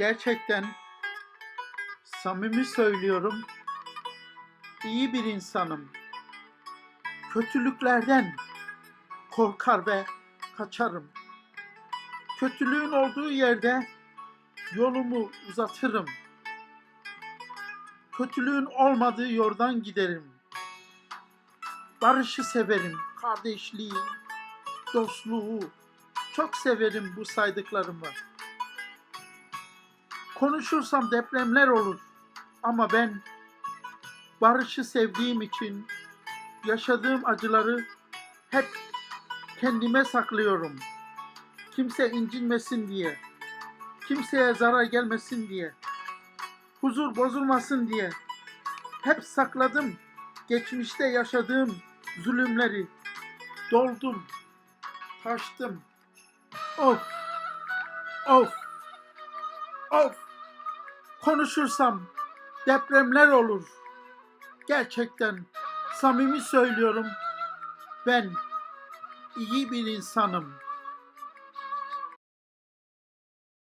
Gerçekten samimi söylüyorum. iyi bir insanım. Kötülüklerden korkar ve kaçarım. Kötülüğün olduğu yerde yolumu uzatırım. Kötülüğün olmadığı yoldan giderim. Barışı severim, kardeşliği, dostluğu. Çok severim bu saydıklarımı. Konuşursam depremler olur. Ama ben barışı sevdiğim için yaşadığım acıları hep kendime saklıyorum. Kimse incinmesin diye. Kimseye zarar gelmesin diye. Huzur bozulmasın diye. Hep sakladım geçmişte yaşadığım zulümleri. Doldum. Taştım. Of. Of. Of. Konuşursam depremler olur. Gerçekten samimi söylüyorum. Ben iyi bir insanım.